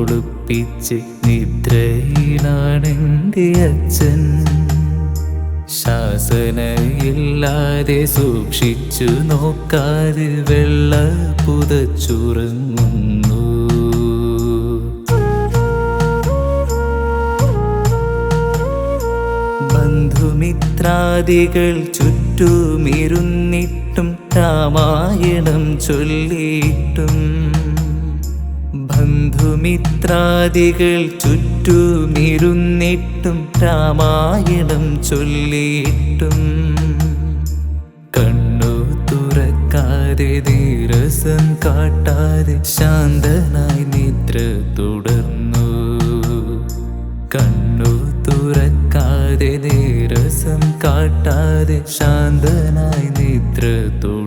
പിടിച്ച് നിദ്രയിലാണെന്റെ അച്ഛൻ. ശാസനയില്ലാതെ സൂക്ഷിച്ചു നോക്കാതെ വെള്ള പുതച്ചുറങ്ങുന്നു. ബന്ധുമിത്രാദികൾ ചുറ്റുമിരുന്നിട്ടും രാമായണം ചൊല്ലിയിട്ടും ബന്ധുമിത്രാദികൾ ചുറ്റുമിരുന്നിട്ടും രാമായണം ചൊല്ലിയിട്ടും കണ്ണു തുറക്കാതെ ദീരസം കാട്ടാതെ ശാന്തനായി നിദ്ര തുടർന്നു. കണ്ണു തുറക്കാതെ ദീരസം കാട്ടാതെ ശാന്തനായി നിദ്ര തുടർന്നു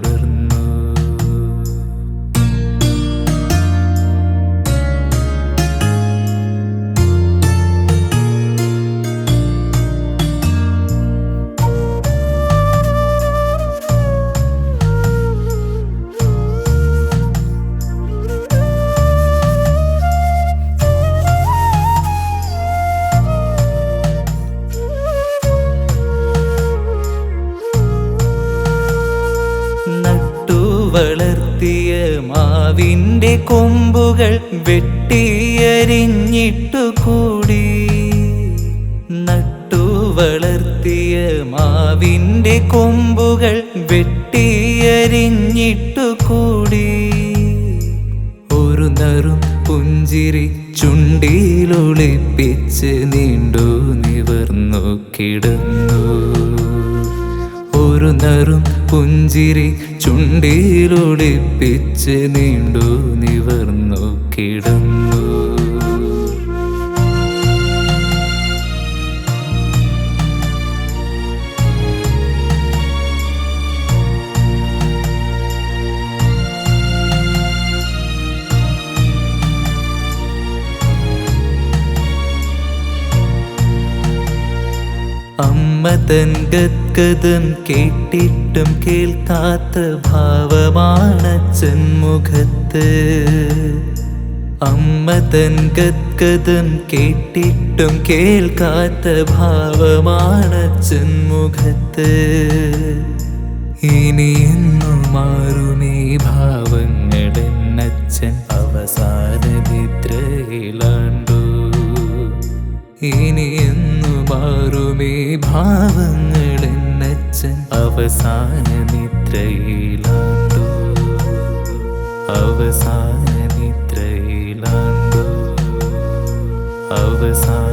വളർത്തിയ മാവിന്റെ കൊമ്പുകൾ വെട്ടിയരിഞ്ഞിട്ടു കൂടി. നട്ടു വളർത്തിയ മാവിന്റെ കൊമ്പുകൾ വെട്ടിയരിഞ്ഞിട്ടു കൂടി. ഒരു നറും പുഞ്ചിരി ചുണ്ടിയിലൊളിപ്പിച്ച് നീണ്ടു നിവർന്നു കിടന്നു. നറും പുഞ്ചിരി ചുണ്ടിയിലൊടിപ്പിച്ച് നീണ്ടു നിവർന്നു കിടന്നു. അമ്മ തൻ ഗദ്ഗതം കേട്ടിട്ടും കേൾക്കാത്ത ഭാവമാണ് മുഖത്ത് അമ്മ തൻ ഗദ്ഗതം കേട്ടിട്ടും കേൾക്കാത്ത ഭാവമാണച്ചൻ മുഖത്ത് ഇനിയെന്നു മാറുമേ ഭാവങ്ങളെന്നച്ചൻ മാറുമേ ഭാവങ്ങളെന്നച്ചൻ അവസാന നിദ്രയിലാണ്ടു. അവസാന നിദ്രയിലാണ്ടു. അവസാന